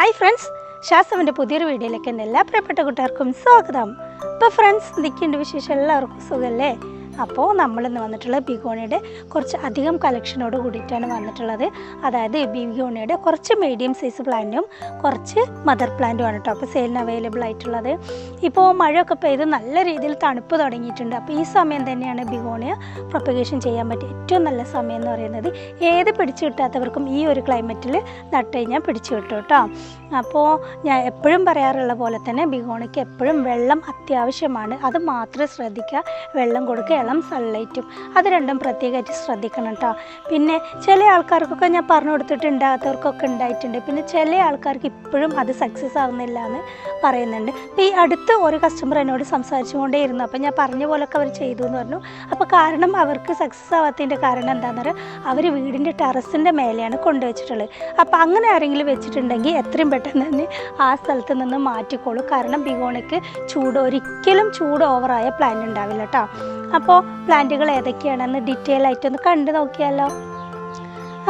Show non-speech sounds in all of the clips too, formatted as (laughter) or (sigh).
Hi friends ശാസ്ത്രവിന്റെ പുതിയൊരു വീഡിയോയിലേക്ക് എന്റെ എല്ലാ പ്രിയപ്പെട്ട കൂട്ടുകാർക്കും സ്വാഗതം. അപ്പോൾ ഫ്രണ്ട്സ് നിൽക്കേണ്ട വിശേഷം എല്ലാവർക്കും സുഖമല്ലേ? അപ്പോൾ നമ്മളിന്ന് വന്നിട്ടുള്ളത് ബിഗോണിയുടെ കുറച്ച് അധികം കളക്ഷനോട് കൂടിയിട്ടാണ് വന്നിട്ടുള്ളത്. അതായത് ബിഗോണിയുടെ കുറച്ച് മീഡിയം സൈസ് പ്ലാന്റും കുറച്ച് മദർ പ്ലാന്റുമാണ് കേട്ടോ അപ്പോൾ സെയിലിന് അവൈലബിൾ ആയിട്ടുള്ളത്. ഇപ്പോൾ മഴയൊക്കെ പെയ്ത് നല്ല രീതിയിൽ തണുപ്പ് തുടങ്ങിയിട്ടുണ്ട്. അപ്പോൾ ഈ സമയം തന്നെയാണ് ബിഗോണിയ പ്രൊപ്പഗേഷൻ ചെയ്യാൻ പറ്റിയ ഏറ്റവും നല്ല സമയം എന്ന് പറയുന്നത്. ഏത് പിടിച്ചു കിട്ടാത്തവർക്കും ഈ ഒരു ക്ലൈമറ്റിൽ നട്ട് കഴിഞ്ഞാൽ പിടിച്ചു കിട്ടും കേട്ടോ അപ്പോൾ ഞാൻ എപ്പോഴും പറയാറുള്ള പോലെ തന്നെ ബിഗോണിക്ക് എപ്പോഴും വെള്ളം അത്യാവശ്യമാണ്. അത് മാത്രം ശ്രദ്ധിക്കുക. വെള്ളം കൊടുക്കുക ഇളം സൺലൈറ്റും അത് രണ്ടും പ്രത്യേകമായിട്ട് ശ്രദ്ധിക്കണം കേട്ടോ പിന്നെ ചില ആൾക്കാർക്കൊക്കെ ഞാൻ പറഞ്ഞു കൊടുത്തിട്ടുണ്ടാകാത്തവർക്കൊക്കെ ഉണ്ടായിട്ടുണ്ട്. പിന്നെ ചില ആൾക്കാർക്ക് ഇപ്പോഴും അത് സക്സസ് ആവുന്നില്ല എന്ന് പറയുന്നുണ്ട്. അപ്പോൾ ഈ അടുത്ത് ഒരു കസ്റ്റമർ എന്നോട് സംസാരിച്ചുകൊണ്ടേ ഇരുന്നു അപ്പോൾ ഞാൻ പറഞ്ഞ പോലൊക്കെ അവർ ചെയ്തു എന്ന് പറഞ്ഞു. അപ്പോൾ കാരണം അവർക്ക് സക്സസ് ആവാത്തതിന്റെ കാരണം എന്താണെന്ന് പറയുക അവർ വീടിന്റെ ടെറസിന്റെ മേലെയാണ് കൊണ്ടുവച്ചിട്ടുള്ളത്. അപ്പോൾ അങ്ങനെ ആരെങ്കിലും വെച്ചിട്ടുണ്ടെങ്കിൽ എത്രയും പെട്ടെന്ന് തന്നെ ആ സ്ഥലത്ത് നിന്ന് മാറ്റിക്കോളൂ. കാരണം ബിഗോണിക്ക് ചൂട് ഒരിക്കലും ചൂട് ഓവറായ പ്ലാൻ ഉണ്ടാവില്ല കേട്ടോ അപ്പോൾ പ്ലാന്റുകൾ ഏതൊക്കെയാണെന്ന് ഡീറ്റെയിൽ ആയിട്ടൊന്ന് കണ്ടു നോക്കിയാലോ.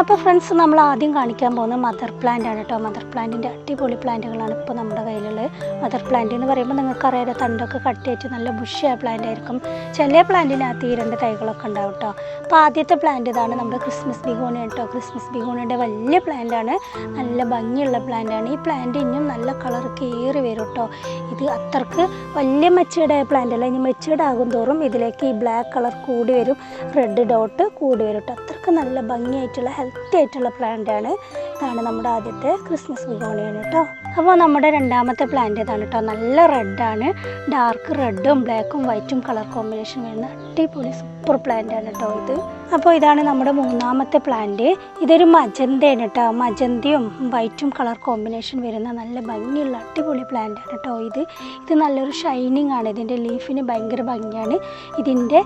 അപ്പോൾ ഫ്രണ്ട്സ് നമ്മൾ ആദ്യം കാണിക്കാൻ പോകുന്ന മദർ പ്ലാന്റ് ആണ് കേട്ടോ മദർ പ്ലാന്റിന്റെ അടിപൊളി പ്ലാന്റുകളാണ് ഇപ്പോൾ നമ്മുടെ കയ്യിലുള്ളത്. മദർ പ്ലാന്റ് എന്ന് പറയുമ്പോൾ നിങ്ങൾക്കറിയാതെ തണ്ടൊക്കെ കട്ടിയായിട്ട് നല്ല ബുഷിയായ പ്ലാന്റ് ആയിരിക്കും. ചില പ്ലാന്റിനകത്ത് ഈ രണ്ട് തൈകളൊക്കെ ഉണ്ടാവും കേട്ടോ അപ്പോൾ ആദ്യത്തെ പ്ലാന്റ് ഇതാണ് നമ്മുടെ ക്രിസ്മസ് ബിഗോണി കേട്ടോ ക്രിസ്മസ് ബിഗോണിയുടെ വലിയ പ്ലാന്റ് ആണ്. നല്ല ഭംഗിയുള്ള പ്ലാന്റാണ് ഈ പ്ലാന്റ് ഇനിയും നല്ല കളർ കയറി വരും കേട്ടോ ഇത് അത്രയ്ക്ക് വലിയ മെച്ചേർഡ് ആയ പ്ലാന്റ് അല്ല. ഇനി മെച്ചേർഡ് ആകും തോറും ഇതിലേക്ക് ഈ ബ്ലാക്ക് കളർ കൂടി വരും. റെഡ് ഡോട്ട് കൂടി വരും കേട്ടോ അത്രയ്ക്ക് നല്ല ഭംഗിയായിട്ടുള്ള ആയിട്ടുള്ള പ്ലാന്റ് ആണ്. ഇതാണ് നമ്മുടെ ആദ്യത്തെ ക്രിസ്മസ് ബിഗോണിയാണ് കേട്ടോ അപ്പോൾ നമ്മുടെ രണ്ടാമത്തെ പ്ലാന്റ് ഇതാണ് കേട്ടോ നല്ല റെഡാണ് ഡാർക്ക് റെഡും ബ്ലാക്കും വൈറ്റും കളർ കോമ്പിനേഷൻ വരുന്ന അടിപൊളി സൂപ്പർ പ്ലാന്റ് ആണ് കേട്ടോ ഇത്. അപ്പോൾ ഇതാണ് നമ്മുടെ മൂന്നാമത്തെ പ്ലാന്റ് ഇതൊരു മജന്തയാണ് കേട്ടോ മജന്തയും വൈറ്റും കളർ കോമ്പിനേഷൻ വരുന്ന നല്ല ഭംഗിയുള്ള അടിപൊളി പ്ലാന്റ് ആണ് കേട്ടോ ഇത്. ഇത് നല്ലൊരു ഷൈനിങ് ആണ്. ഇതിന്റെ ലീഫിന് ഭയങ്കര ഭംഗിയാണ്. ഇതിന്റെ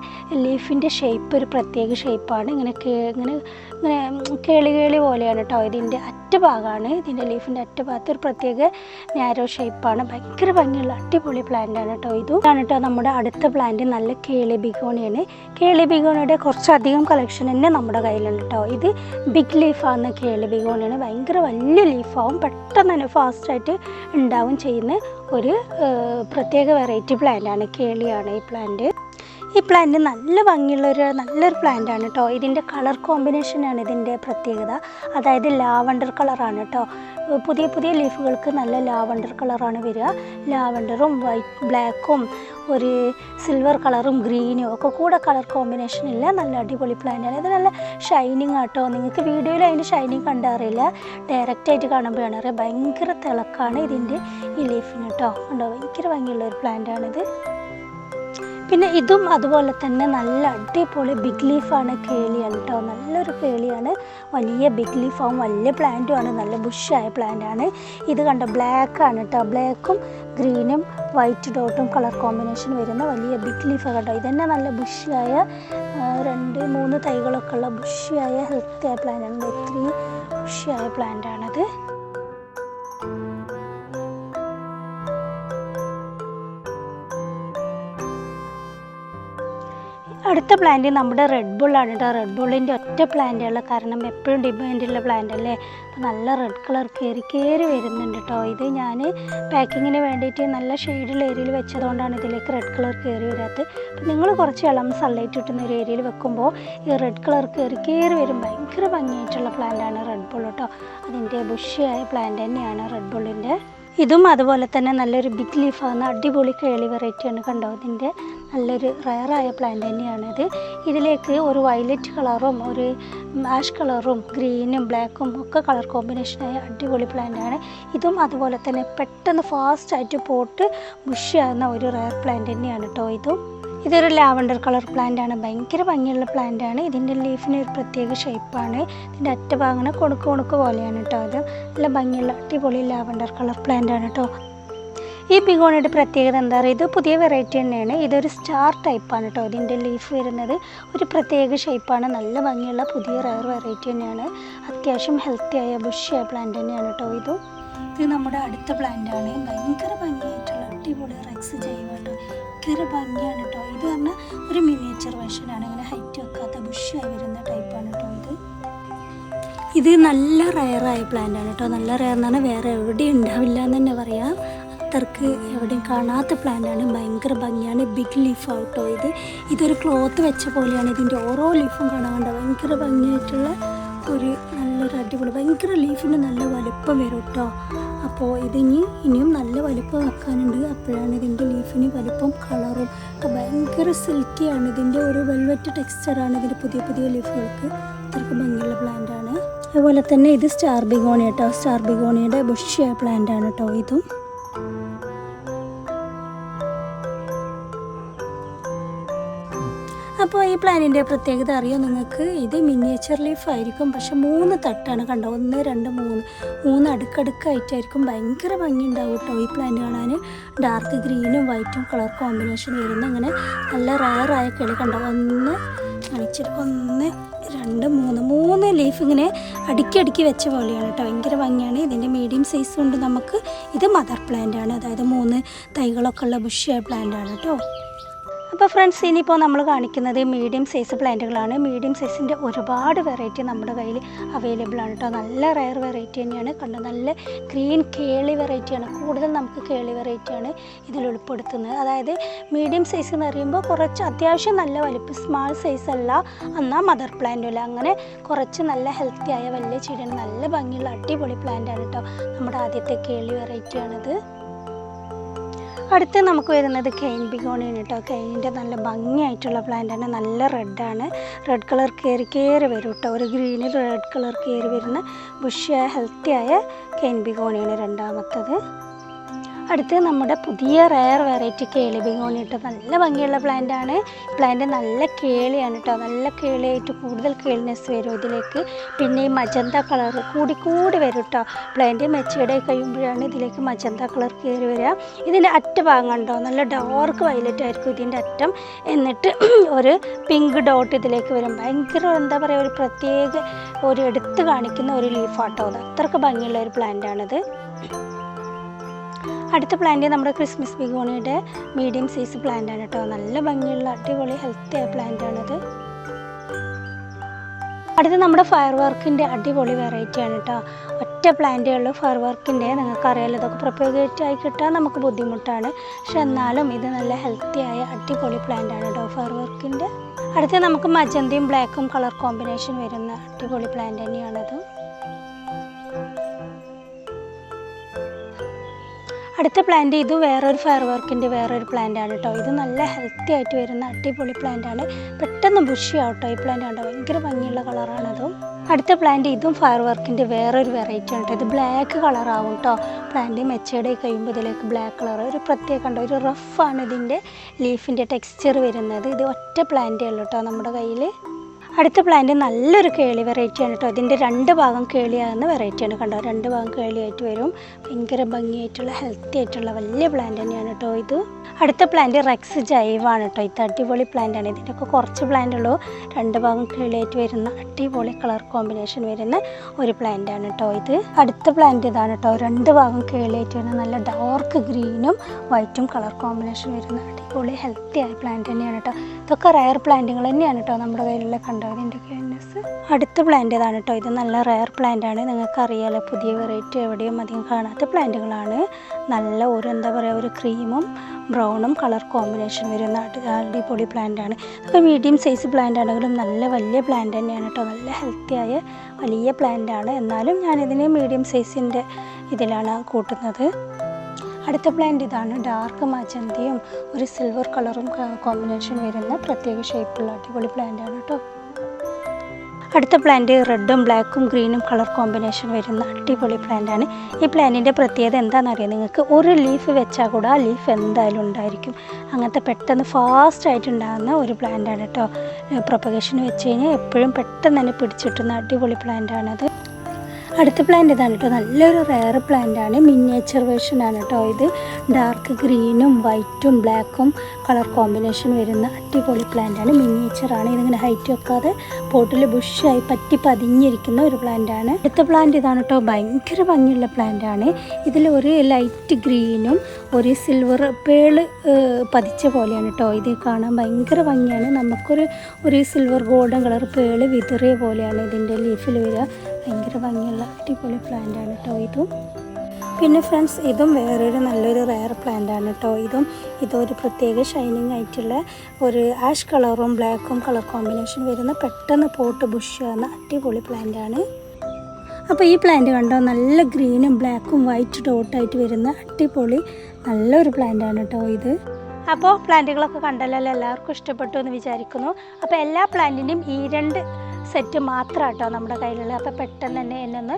ലീഫിന്റെ ഷേപ്പ് ഒരു പ്രത്യേക ഷേപ്പാണ് ഇങ്ങനെ ഇങ്ങനെ ഇങ്ങനെ കേളി കേളി പോലെയാണ് കേട്ടോ ഇതിന്റെ അറ്റഭാഗമാണ് ഇതിന്റെ ലീഫിന്റെ അറ്റഭാഗത്ത് ഒരു പ്രത്യേക നാരോ ഷേപ്പാണ് ഭയങ്കര ഭംഗിയുള്ള അടിപൊളി പ്ലാന്റ് ആണ് കേട്ടോ ഇതും. ആണ് കേട്ടോ നമ്മുടെ അടുത്ത പ്ലാന്റ് നല്ല കേളി ബിഗോണിയാണ് കേളി ബിഗോണിയുടെ കുറച്ചധികം കളക്ഷൻ തന്നെ നമ്മുടെ കയ്യിലുണ്ട് കേട്ടോ ഇത് ബിഗ് ലീഫാണ് കേളി ബിഗോണിയാണ് ഭയങ്കര വലിയ ലീഫാവും പെട്ടെന്ന് തന്നെ ഫാസ്റ്റായിട്ട് ഉണ്ടാവും ചെയ്യുന്ന ഒരു പ്രത്യേക വെറൈറ്റി പ്ലാന്റ് ആണ്. കേളിയാണ് ഈ പ്ലാന്റ് ഈ പ്ലാന്റ് നല്ല ഭംഗിയുള്ള ഒരു നല്ലൊരു ആണ് കേട്ടോ ഇതിന്റെ കളർ കോമ്പിനേഷനാണ് ഇതിന്റെ പ്രത്യേകത. അതായത് ലാവണ്ടർ കളറാണ് കേട്ടോ പുതിയ പുതിയ ലീഫുകൾക്ക് നല്ല ലാവണ്ടർ കളറാണ് വരിക. ലാവണ്ടറും വൈറ്റ് ബ്ലാക്കും ഒരു സിൽവർ കളറും ഗ്രീനും ഒക്കെ കൂടെ കളർ കോമ്പിനേഷൻ ഇല്ല. നല്ല അടിപൊളി പ്ലാന്റ് ആണ്. ഇത് നല്ല ഷൈനിങ് ആട്ടോ നിങ്ങൾക്ക് വീഡിയോയിൽ അതിന്റെ ഷൈനിങ് കണ്ടറിയില്ല ഡയറക്റ്റായിട്ട് കാണുമ്പോഴാണ് അറിയാം. ഭയങ്കര തിളക്കാണ് ഇതിന്റെ ഈ ലീഫിന് കേട്ടോ കണ്ടോ? ഭയങ്കര ഭംഗിയുള്ള ഒരു പ്ലാന്റ് ആണിത്. പിന്നെ ഇതും അതുപോലെ തന്നെ നല്ല അടിപൊളി ബിഗ് ലീഫാണ് കേളിയാണ് കേട്ടോ നല്ലൊരു കേളിയാണ്. വലിയ ബിഗ് ലീഫാവും വലിയ പ്ലാന്റുമാണ് നല്ല ബുഷായ പ്ലാന്റാണ് ഇത് കണ്ട ബ്ലാക്കാണ് കേട്ടോ ബ്ലാക്കും ഗ്രീനും വൈറ്റ് ഡോട്ടും കളർ കോമ്പിനേഷൻ വരുന്ന വലിയ ബിഗ് ലീഫ് കേട്ടോ ഇതന്നെ നല്ല ബുഷിയായ രണ്ട് മൂന്ന് തൈകളൊക്കെ ഉള്ള ബുഷിയായ ഹെൽത്തി ആയ പ്ലാന്റ് ആണ് ഒത്തിരി ബുഷിയായ പ്ലാന്റ് അടുത്ത പ്ലാന്റ് നമ്മുടെ റെഡ് ബുള്ളാണ് കേട്ടോ റെഡ് ബുള്ളിന്റെ ഒറ്റ പ്ലാന്റുകൾ കാരണം എപ്പോഴും ഡിമാൻഡുള്ള പ്ലാന്റ് അല്ലേ? അപ്പോൾ നല്ല റെഡ് കളർ കയറി കയറി വരുന്നുണ്ട് കേട്ടോ ഇത് ഞാൻ പാക്കിങ്ങിന് വേണ്ടിയിട്ട് നല്ല ഷെയ്ഡുള്ള ഏരിയയിൽ വെച്ചതുകൊണ്ടാണ് ഇതിലേക്ക് റെഡ് കളർ കയറി വരാത്തത് അപ്പോൾ നിങ്ങൾ കുറച്ച് ഇളം സൺലൈറ്റ് കിട്ടുന്ന ഒരു ഏരിയയിൽ വെക്കുമ്പോൾ ഈ റെഡ് കളർ കയറി കയറി വരും. ഭയങ്കര ഭംഗിയായിട്ടുള്ള പ്ലാന്റാണ് റെഡ് ബുൾ കേട്ടോ അതിന്റെ ബുഷിയായ പ്ലാന്റ് തന്നെയാണ് റെഡ് ബുള്ളിന്റെ ഇതും അതുപോലെ തന്നെ നല്ലൊരു ബിഗ് ലീഫാകുന്ന അടിപൊളി കേളി വെറൈറ്റിയാണ് കണ്ടോ? ഇതിന്റെ നല്ലൊരു റയറായ പ്ലാന്റ് തന്നെയാണിത്. ഇതിലേക്ക് ഒരു വയലറ്റ് കളറും ഒരു ആഷ് കളറും ഗ്രീനും ബ്ലാക്കും ഒക്കെ കളർ കോമ്പിനേഷനായ അടിപൊളി പ്ലാന്റാണ് ഇതും അതുപോലെ തന്നെ പെട്ടെന്ന് ഫാസ്റ്റായിട്ട് പോട്ട് മുഷിയാകുന്ന ഒരു റയർ പ്ലാന്റ് തന്നെയാണ് കേട്ടോ ഇതും. ഇതൊരു ലാവണ്ടർ കളർ പ്ലാന്റ് ആണ്. ഭയങ്കര ഭംഗിയുള്ള പ്ലാന്റ് ആണ്. ഇതിന്റെ ലീഫിന് ഒരു പ്രത്യേക ഷേപ്പാണ് ഇതിന്റെ അറ്റഭാഗം കൊണുക്ക് കൊണുക്ക് പോലെയാണ് കേട്ടോ അത് നല്ല ഭംഗിയുള്ള അടിപൊളി ലാവണ്ടർ കളർ പ്ലാന്റ് ആണ് കേട്ടോ ഈ പിഗോണിയുടെ പ്രത്യേകത എന്താ പറയുക ഇത് പുതിയ വെറൈറ്റി തന്നെയാണ്. ഇതൊരു സ്റ്റാർ ടൈപ്പാണ് കേട്ടോ ഇതിന്റെ ലീഫ് വരുന്നത് ഒരു പ്രത്യേക ഷേപ്പാണ് നല്ല ഭംഗിയുള്ള പുതിയ റയർ വെറൈറ്റി തന്നെയാണ്. അത്യാവശ്യം ഹെൽത്തി ആയ ബുഷിയായ പ്ലാന്റ് തന്നെയാണ് കേട്ടോ ഇത്. ഇത് നമ്മുടെ അടുത്ത പ്ലാന്റ് ആണ്. ഭയങ്കര ഭംഗിയായിട്ടുള്ള അടിപൊളി റെക്സ് ചെയ്യുക ഭയങ്കര ഭംഗിയാണ് വെർഷനാണ് ഇങ്ങനെ ഹൈറ്റ് വെക്കാത്ത ബുഷായി വരുന്ന ടൈപ്പാണ് കേട്ടോ ഇത്. ഇത് നല്ല റയറായ പ്ലാന്റ് ആണ് കേട്ടോ നല്ല റയർ എന്ന് പറഞ്ഞാൽ വേറെ എവിടെയും ഉണ്ടാവില്ല എന്ന് തന്നെ പറയാം. അത്രയ്ക്ക് എവിടെയും കാണാത്ത പ്ലാന്റ് ആണ്. ഭയങ്കര ഭംഗിയാണ്. ബിഗ് ലീഫ് ആട്ടോ ഇത്. ഇതൊരു ക്ലോത്ത് വെച്ച പോലെയാണ് ഇതിന്റെ ഓരോ ലീഫും കാണാൻ ഭയങ്കര ഭംഗിയായിട്ടുള്ള ഒരു നല്ലൊരു അടിപൊളി ഭയങ്കര ലീഫിന് നല്ല വലുപ്പം വരും കേട്ടോ അപ്പോൾ ഇതിനി ഇനിയും നല്ല വലുപ്പം വെക്കാനുണ്ട്. അപ്പോഴാണ് ഇതിന്റെ ലീഫിന് വലുപ്പം കളറും ഭയങ്കര സിൽക്കിയാണ്. ഇതിന്റെ ഒരു വെൽവെറ്റ് ടെക്സ്ചറാണ് ഇതിന്റെ പുതിയ പുതിയ ലീഫുകൾക്ക്. അത്രയ്ക്ക് ഭംഗിയുള്ള പ്ലാന്റ് ആണ്. അതുപോലെ തന്നെ ഇത് സ്റ്റാർ ബിഗോണി കേട്ടോ സ്റ്റാർ ബിഗോണിയുടെ ബുഷിയ പ്ലാന്റ് ആണ് കേട്ടോ ഇതും. പ്ലാനിന്റെ പ്രത്യേകത അറിയോ? നിങ്ങൾക്ക് ഇത് മിനിയേച്ചർ ലീഫ് ആയിരിക്കും. പക്ഷെ മൂന്ന് തട്ടാണ് കണ്ടോ? ഒന്ന് രണ്ട് മൂന്ന്. മൂന്ന് അടുക്കടുക്കായിട്ടായിരിക്കും. ഭയങ്കര ഭംഗി ഉണ്ടാവും കേട്ടോ ഈ പ്ലാന്റ് കാണാൻ. ഡാർക്ക് ഗ്രീനും വൈറ്റും കളർ കോമ്പിനേഷൻ വരുന്ന അങ്ങനെ നല്ല റയറായ കിളി കണ്ടോ? ഒന്ന് കാണിച്ചിട്ട് ഒന്ന് രണ്ട് മൂന്ന്. മൂന്ന് ലീഫ് ഇങ്ങനെ അടുക്കി അടുക്കി വെച്ച പോലെയാണ് കേട്ടോ ഭയങ്കര ഭംഗിയാണ്. ഇതിന്റെ മീഡിയം സൈസ് കൊണ്ട് നമുക്ക് ഇത് മദർ പ്ലാന്റ് ആണ്. അതായത് മൂന്ന് തൈകളൊക്കെ ഉള്ള ബുഷിയ പ്ലാന്റ് ആണ് കേട്ടോ അപ്പോൾ ഫ്രണ്ട്സ് ഇനിയിപ്പോൾ നമ്മൾ കാണിക്കുന്നത് മീഡിയം സൈസ് പ്ലാന്റുകളാണ് മീഡിയം സൈസിന്റെ ഒരുപാട് വെറൈറ്റി നമ്മുടെ കയ്യിൽ അവൈലബിൾ ആണ് കേട്ടോ. നല്ല റയർ വെറൈറ്റി തന്നെയാണ്. കണ്ടോ? നല്ല ഗ്രീൻ കേളി വെറൈറ്റിയാണ് കൂടുതൽ നമുക്ക് കേളി വെറൈറ്റിയാണ് ഇതിൽ ഉൾപ്പെടുത്തുന്നത്. അതായത് മീഡിയം സൈസ് എന്ന് പറയുമ്പോൾ കുറച്ച് അത്യാവശ്യം നല്ല വലിപ്പം സ്മാൾ സൈസ് അല്ല. എന്നാൽ മദർ പ്ലാന്റും അല്ല. അങ്ങനെ കുറച്ച് നല്ല ഹെൽത്തി ആയ വലിയ ചെടിയാണ്. നല്ല ഭംഗിയുള്ള അടിപൊളി പ്ലാന്റ് ആണ് കേട്ടോ. നമ്മുടെ ആദ്യത്തെ കേളി വെറൈറ്റിയാണിത് അടുത്ത് നമുക്ക് വരുന്നത് കെയിൻ ബിഗോണിയാണ് കേട്ടോ. കെയിനിന്റെ നല്ല ഭംഗിയായിട്ടുള്ള പ്ലാന്റ് ആണ്. നല്ല റെഡാണ് റെഡ് കളർ കയറി കയറി വരും കേട്ടോ. ഒരു ഗ്രീനിൽ റെഡ് കളർ കയറി വരുന്ന ബുഷിയായ ഹെൽത്തിയായ കെയിൻ ബിഗോണിയാണ് രണ്ടാമത്തത്. അടുത്ത് നമ്മുടെ പുതിയ റയർ വെറൈറ്റി കേളി ബിഗോണി കേട്ടോ. നല്ല ഭംഗിയുള്ള പ്ലാന്റ് ആണ്. പ്ലാന്റ് നല്ല കേളിയാണ് കേട്ടോ. നല്ല കേളിയായിട്ട് കൂടുതൽ കേളിനെസ് വരും ഇതിലേക്ക്. പിന്നെ ഈ മജന്ത കളർ കൂടി കൂടി വരും കേട്ടോ. പ്ലാന്റ് മെച്ചയുടെ കഴിയുമ്പോഴാണ് ഇതിലേക്ക് മജന്ത കളർ കയറി വരിക. ഇതിന്റെ അറ്റ ഭാഗം കണ്ടോ നല്ല ഡാർക്ക് വയലറ്റ് ആയിരിക്കും ഇതിന്റെ അറ്റം. എന്നിട്ട് (clears throat) ഒരു പിങ്ക് ഡോട്ട് ഇതിലേക്ക് വരും. ഭയങ്കര എന്താ പറയുക ഒരു പ്രത്യേക ഒരു എടുത്ത് കാണിക്കുന്ന ഒരു ലീഫാട്ടോ അത് അത്രയ്ക്ക് ഭംഗിയുള്ള ഒരു പ്ലാന്റ് ആണിത്. അടുത്ത പ്ലാന്റ് നമ്മുടെ ക്രിസ്മസ് ബിഗോണിയുടെ മീഡിയം സൈസ് പ്ലാന്റ് ആണ് കേട്ടോ. നല്ല ഭംഗിയുള്ള അടിപൊളി ഹെൽത്തി ആയ പ്ലാന്റ് ആണത്. അടുത്ത നമ്മുടെ ഫയർ വർക്കിന്റെ അടിപൊളി വെറൈറ്റി ആണ് കേട്ടോ. ഒറ്റ പ്ലാന്റേ ഉള്ളൂ ഫയർ വർക്കിന്റെ നിങ്ങൾക്കറിയാലോ ഇതൊക്കെ പ്രൊപ്പഗേറ്റ് ആയി കിട്ടാൻ നമുക്ക് ബുദ്ധിമുട്ടാണ്. പക്ഷെ എന്നാലും ഇത് നല്ല ഹെൽത്തി ആയ അടിപൊളി പ്ലാന്റ് ആണ് കേട്ടോ ഫയർ വർക്കിന്റെ അടുത്ത നമുക്ക് മജന്തയും ബ്ലാക്കും കളർ കോമ്പിനേഷൻ വരുന്ന അടിപൊളി പ്ലാന്റ് തന്നെയാണത്. അടുത്ത പ്ലാന്റ് ഇത് വേറൊരു ഫയർ വർക്കിന്റെ വേറൊരു പ്ലാന്റ് ആണ് കേട്ടോ ഇത് നല്ല ഹെൽത്തി ആയിട്ട് വരുന്ന അടിപൊളി പ്ലാന്റ് ആണ്. പെട്ടെന്ന് ബുഷി കേട്ടോ ഈ പ്ലാന്റ് കണ്ടോ? ഭയങ്കര ഭംഗിയുള്ള കളറാണതും അടുത്ത പ്ലാന്റ് ഇതും ഫയർ വർക്കിന്റെ വേറൊരു വെറൈറ്റി ആണ് കേട്ടോ ഇത് ബ്ലാക്ക് കളറാവും കേട്ടോ പ്ലാന്റ് മെച്ചേഡ് കഴിയുമ്പോൾ ഇതിലേക്ക് ബ്ലാക്ക് കളർ ഒരു പ്രത്യേക കണ്ടോ? ഒരു റഫാണ് ഇതിന്റെ ലീഫിന്റെ ടെക്സ്ചർ വരുന്നത്. ഇത് ഒറ്റ പ്ലാന്റേ ഉള്ളൂ കേട്ടോ നമ്മുടെ കയ്യിൽ അടുത്ത പ്ലാന്റ് നല്ലൊരു കേളി വെറൈറ്റിയാണ് കേട്ടോ ഇതിന്റെ രണ്ട് ഭാഗം കേളിയാകുന്ന വെറൈറ്റിയാണ് കണ്ടോ. രണ്ട് ഭാഗം കേളിയായിട്ട് വരും. ഭയങ്കര ഭംഗിയായിട്ടുള്ള ഹെൽത്തി ആയിട്ടുള്ള വലിയ പ്ലാന്റ് തന്നെയാണ് കേട്ടോ ഇത്. അടുത്ത പ്ലാന്റ് റെക്സ് ജൈവാണ് കേട്ടോ ഇത് അടിപൊളി ആണ്. ഇതിന്റെയൊക്കെ കുറച്ച് പ്ലാന്റ് ഉള്ളൂ. രണ്ട് ഭാഗം കേളിയായിട്ട് വരുന്ന അടിപൊളി കളർ കോമ്പിനേഷൻ വരുന്ന ഒരു പ്ലാന്റ് ആണ് കേട്ടോ ഇത്. അടുത്ത പ്ലാന്റ് ഇതാണ് കേട്ടോ രണ്ട് ഭാഗം കേളിയായിട്ട് വരുന്ന നല്ല ഡാർക്ക് ഗ്രീനും വൈറ്റും കളർ കോമ്പിനേഷൻ വരുന്ന അടിപൊളി ഹെൽത്തി ആയ പ്ലാന്റ് തന്നെയാണ് കേട്ടോ ഇതൊക്കെ റയർ പ്ലാന്റുകൾ തന്നെയാണ് കേട്ടോ നമ്മുടെ കയ്യിലുള്ള കണ്ടത് ഇതിന്റെ ക്ലീൻനെസ് അടുത്ത പ്ലാന്റ് ഇതാണ് കേട്ടോ ഇത് നല്ല റയർ പ്ലാന്റ് ആണ്. നിങ്ങൾക്ക് അറിയാലോ പുതിയ വെറൈറ്റി എവിടെയും അധികം കാണാത്ത പ്ലാന്റുകളാണ് നല്ല ഒരു എന്താ പറയുക ഒരു ക്രീമും ബ്രൗണും കളർ കോമ്പിനേഷൻ വരുന്ന അടി- അടിപൊളി പ്ലാന്റ് ആണ്. ഇതൊക്കെ മീഡിയം സൈസ് പ്ലാന്റ് ആണെങ്കിലും നല്ല വലിയ പ്ലാന്റ് തന്നെയാണ് കേട്ടോ നല്ല ഹെൽത്തി ആയ വലിയ പ്ലാന്റ് ആണ്. എന്നാലും ഞാനിതിനെ മീഡിയം സൈസിന്റെ ഇതിലാണ് കൂട്ടുന്നത്. അടുത്ത പ്ലാന്റ് ഇതാണ് ഡാർക്ക് മജന്തിയും ഒരു സിൽവർ കളറും കോമ്പിനേഷൻ വരുന്ന പ്രത്യേക ഷേപ്പുള്ള അടിപൊളി പ്ലാന്റ് ആണ് കേട്ടോ അടുത്ത പ്ലാന്റ് റെഡും ബ്ലാക്കും ഗ്രീനും കളർ കോമ്പിനേഷൻ വരുന്ന അടിപൊളി പ്ലാന്റ് ആണ്. ഈ പ്ലാന്റിന്റെ പ്രത്യേകത എന്താണെന്നറിയാം? നിങ്ങൾക്ക് ഒരു ലീഫ് വെച്ചാൽ കൂടെ ആ ലീഫ് എന്തായാലും ഉണ്ടായിരിക്കും. അങ്ങനത്തെ പെട്ടെന്ന് ഫാസ്റ്റ് ആയിട്ട് ഉണ്ടാകുന്ന ഒരു പ്ലാന്റ് ആണ് കേട്ടോ പ്രൊപ്പഗേഷൻ വെച്ച് കഴിഞ്ഞാൽ എപ്പോഴും പെട്ടെന്ന് തന്നെ പിടിച്ചിട്ടുന്ന അടിപൊളി പ്ലാന്റ് ആണത് അടുത്ത പ്ലാന്റ് ഇതാണ് കേട്ടോ നല്ലൊരു റെയർ പ്ലാന്റ് ആണ്. മിനിയേച്ചർ വേർഷൻ ആണ് കേട്ടോ ഇത്. ഡാർക്ക് ഗ്രീനും വൈറ്റും ബ്ലാക്കും കളർ കോമ്പിനേഷൻ വരുന്ന അടിപൊളി പ്ലാന്റ് ആണ്. മിനിയേച്ചർ ആണ്. ഇതിങ്ങനെ ഹൈറ്റ് വെക്കാതെ പോട്ടിൽ ബുഷായി പറ്റി പതിഞ്ഞിരിക്കുന്ന ഒരു പ്ലാന്റാണ്. അടുത്ത പ്ലാന്റ് ഇതാണ് കേട്ടോ ഭയങ്കര ഭംഗിയുള്ള പ്ലാന്റാണ്. ഇതിൽ ഒരു ലൈറ്റ് ഗ്രീനും ഒരു സിൽവർ പേൾ പതിച്ച പോലെയാണ് കേട്ടോ ഇത് കാണാൻ ഭയങ്കര ഭംഗിയാണ്. നമുക്കൊരു ഒരു സിൽവർ ഗോൾഡൻ കളർ പേൾ വിതറിയ പോലെയാണ് ഇതിന്റെ ലീഫിൽ വരിക. ഭയങ്കര ഭംഗിയുള്ള അടിപൊളി പ്ലാന്റാണ് കേട്ടോ ഇതും. പിന്നെ ഫ്രണ്ട്സ് ഇതും വേറൊരു നല്ലൊരു റയർ പ്ലാന്റ് ആണ് കേട്ടോ ഇതും ഇതൊരു പ്രത്യേക ഷൈനിങ് ആയിട്ടുള്ള ഒരു ആഷ് കളറും ബ്ലാക്കും കളർ കോമ്പിനേഷൻ വരുന്ന പെട്ടെന്ന് പോട്ട് ബുഷ് എന്ന അടിപൊളി പ്ലാന്റ് ആണ്. അപ്പോൾ ഈ പ്ലാന്റ് കണ്ടോ? നല്ല ഗ്രീനും ബ്ലാക്കും വൈറ്റ് ഡോട്ടായിട്ട് വരുന്ന അടിപൊളി നല്ലൊരു പ്ലാന്റ് ആണ് കേട്ടോ ഇത്. അപ്പോൾ പ്ലാന്റുകളൊക്കെ കണ്ടല്ലോ എല്ലാവർക്കും ഇഷ്ടപ്പെട്ടു എന്ന് വിചാരിക്കുന്നു. അപ്പോൾ എല്ലാ പ്ലാന്റിന്റെയും ഈ രണ്ട് സെറ്റ് മാത്രമാണ് കേട്ടോ നമ്മുടെ കയ്യിലുള്ളത്. അപ്പോൾ പെട്ടെന്ന് തന്നെ എന്നെ ഒന്ന്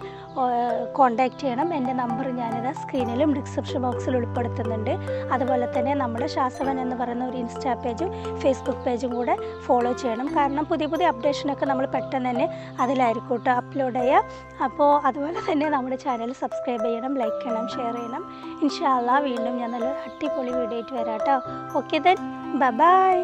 കോണ്ടാക്ട് ചെയ്യണം. എന്റെ നമ്പർ ഞാനിത് സ്ക്രീനിലും ഡിസ്ക്രിപ്ഷൻ ബോക്സിൽ ഉൾപ്പെടുത്തുന്നുണ്ട്. അതുപോലെ തന്നെ നമ്മുടെ ശാസവൻ എന്ന് പറയുന്ന ഒരു ഇൻസ്റ്റാ പേജും ഫേസ്ബുക്ക് പേജും കൂടെ ഫോളോ ചെയ്യണം. കാരണം പുതിയ പുതിയ അപ്ഡേഷനൊക്കെ നമ്മൾ പെട്ടെന്ന് തന്നെ അതിലായിരിക്കും കേട്ടോ അപ്ലോഡ് ചെയ്യുക. അപ്പോൾ അതുപോലെ തന്നെ നമ്മുടെ ചാനൽ സബ്സ്ക്രൈബ് ചെയ്യണം ലൈക്ക് ചെയ്യണം ഷെയർ ചെയ്യണം. ഇൻഷാല്ല വീണ്ടും ഞാൻ നല്ല അടിപൊളി വീഡിയോ ആയിട്ട് വരാം കേട്ടോ. Okay then bye